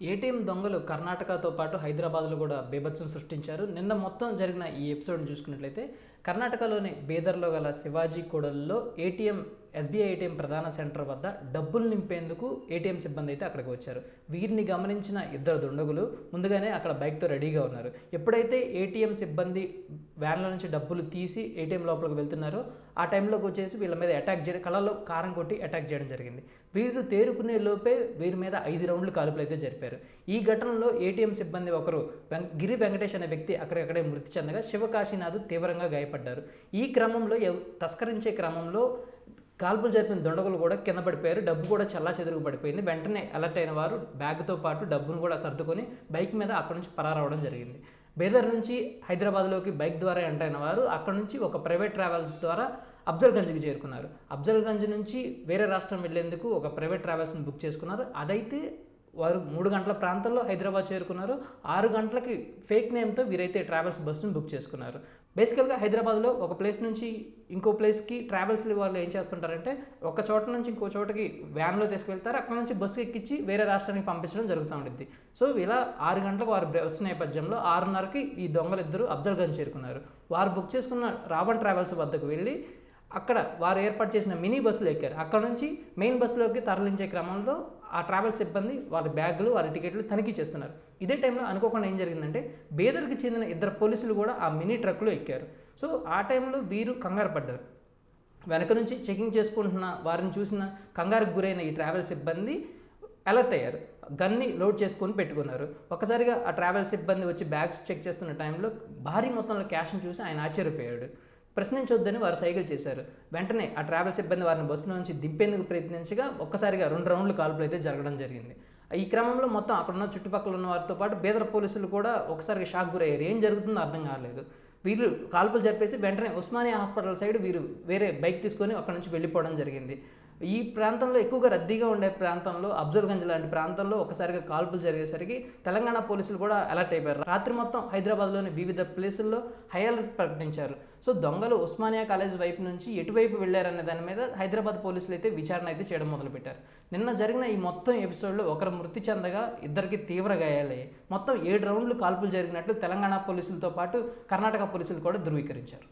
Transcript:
ATM దొంగలు కర్ణాటకతో పాటు హైదరాబాద్లో కూడా బీభత్సం సృష్టించారు. నిన్న మొత్తం జరిగిన ఈ ఎపిసోడ్ని చూసుకున్నట్లయితే కర్ణాటకలోని బీదర్లో గల శివాజీ కూడలిలో ఏటీఎం ఎస్బీఐ ఏటీఎం ప్రధాన సెంటర్ వద్ద డబ్బులు నింపేందుకు ఏటీఎం సిబ్బంది అయితే అక్కడికి వచ్చారు. వీరిని గమనించిన ఇద్దరు దుండగులు ముందుగానే అక్కడ బైక్తో రెడీగా ఉన్నారు. ఎప్పుడైతే ఏటీఎం సిబ్బంది వ్యాన్లో నుంచి డబ్బులు తీసి ఏటీఎం లోపలికి వెళ్తున్నారో ఆ టైంలోకి వచ్చేసి వీళ్ళ మీద అటాక్ చేయడం కళ్ళలో కారం కొట్టి అటాక్ చేయడం జరిగింది. వీరు తేరుకునే లోపే వీరి మీద ఐదు రౌండ్లు కాల్పులు అయితే జరిపారు. ఈ ఘటనలో ఏటీఎం సిబ్బంది ఒకరు వెం- గిరి వెంకటేష్ అనే వ్యక్తి అక్కడక్కడే మృతి చెందగా శివకాశీనాథ్ తీవ్రంగా గాయపడ్డారు. ఈ క్రమంలో ఎవ్- తస్కరించే క్రమంలో కాల్పులు జరిపిన దొండగులు కూడా కింద పడిపోయారు. డబ్బు కూడా చల్లా చెదురుకు పడిపోయింది. వెంటనే అలర్ట్ అయిన వారు బ్యాగ్తో పాటు డబ్బును కూడా సర్దుకొని బైక్ మీద అక్కడి నుంచి పరారవడం జరిగింది. బేదర్ నుంచి హైదరాబాద్లోకి బైక్ ద్వారా ఎంటర్ అయిన వారు అక్కడ నుంచి ఒక ప్రైవేట్ ట్రావెల్స్ ద్వారా అఫ్జల్గంజ్కి చేరుకున్నారు. అఫ్జల్గంజ్ నుంచి వేరే రాష్ట్రం వెళ్ళేందుకు ఒక ప్రైవేట్ ట్రావెల్స్ని బుక్ చేసుకున్నారు. అదైతే వారు మూడు గంటల ప్రాంతంలో హైదరాబాద్ చేరుకున్నారు. ఆరు గంటలకి ఫేక్ నేమ్తో వీరైతే ట్రావెల్స్ బస్సును బుక్ చేసుకున్నారు. బేసికల్గా హైదరాబాద్లో ఒక ప్లేస్ నుంచి ఇంకో ప్లేస్కి ట్రావెల్స్ వాళ్ళు ఏం చేస్తుంటారంటే ఒక చోట నుంచి ఇంకో చోటకి వ్యాన్లో తీసుకెళ్తారు. అక్కడ నుంచి బస్సు ఎక్కించి వేరే రాష్ట్రానికి పంపించడం జరుగుతూ ఉంటుంది సో ఇలా ఆరు గంటలకు వారు బస్సు నేపథ్యంలో ఆరున్నరకి ఈ దొంగలు ఇద్దరు అఫ్జల్గంజ్ చేరుకున్నారు. వారు బుక్ చేసుకున్న రావణ్ ట్రావెల్స్ వద్దకు వెళ్ళి అక్కడ వారు ఏర్పాటు చేసిన మినీ బస్సులు ఎక్కారు. అక్కడ నుంచి మెయిన్ బస్సులోకి తరలించే క్రమంలో ఆ ట్రావెల్ సిబ్బంది వాళ్ళ బ్యాగులు వాళ్ళ టికెట్లు తనిఖీ చేస్తున్నారు. ఇదే టైంలో అనుకోకుండా ఏం జరిగిందంటే బేదర్కి చెందిన ఇద్దరు పోలీసులు కూడా ఆ మినీ ట్రక్లో ఎక్కారు. సో ఆ టైంలో వీరు కంగారు పడ్డారు. వెనక నుంచి చెకింగ్ చేసుకుంటున్న వారిని చూసిన కంగారుకు గురైన ఈ ట్రావెల్ సిబ్బంది అలర్ట్ అయ్యారు. గన్ని లోడ్ చేసుకొని పెట్టుకున్నారు. ఒక్కసారిగా ఆ ట్రావెల్ సిబ్బంది వచ్చి బ్యాగ్స్ చెక్ చేస్తున్న టైంలో భారీ మొత్తంలో క్యాష్ని చూసి ఆయన ఆశ్చర్యపోయాడు. ప్రశ్నించొద్దని వారు సైకిల్ చేశారు. వెంటనే ఆ ట్రావెల్ సిబ్బంది వారిని బస్సులో నుంచి దింపేందుకు ప్రయత్నించగా ఒక్కసారిగా రెండు రౌండ్లు కాల్పులు అయితే జరగడం జరిగింది. ఈ క్రమంలో మొత్తం అక్కడ ఉన్న చుట్టుపక్కల ఉన్న వారితో పాటు బీదర పోలీసులు కూడా ఒకసారిగా షాక్ గురయ్యారు. ఏం జరుగుతుందో అర్థం కాలేదు. వీళ్ళు కాల్పులు జరిపేసి వెంటనే ఉస్మానియా హాస్పిటల్ సైడ్ వీరు వేరే బైక్ తీసుకొని అక్కడ నుంచి వెళ్ళిపోవడం జరిగింది. ఈ ప్రాంతంలో ఎక్కువగా రద్దీగా ఉండే ప్రాంతంలో అబ్జర్వ్గంజ్ లాంటి ప్రాంతంలో ఒకసారిగా కాల్పులు జరిగేసరికి తెలంగాణ పోలీసులు కూడా అలర్ట్ అయిపోయారు. రాత్రి మొత్తం హైదరాబాద్లోని వివిధ ప్లేసుల్లో హై అలర్ట్ ప్రకటించారు. సో దొంగలు ఉస్మానియా కాలేజ్ వైపు నుంచి ఎటువైపు వెళ్ళారనే దాని మీద హైదరాబాద్ పోలీసులు అయితే విచారణ అయితే చేయడం మొదలుపెట్టారు. నిన్న జరిగిన ఈ మొత్తం ఎపిసోడ్లో ఒకరు మృతి చెందగా ఇద్దరికి తీవ్ర గాయాలయ్యాయి. మొత్తం ఏడు రౌండ్లు కాల్పులు జరిగినట్లు తెలంగాణ పోలీసులతో పాటు కర్ణాటక పోలీసులు కూడా ధృవీకరించారు.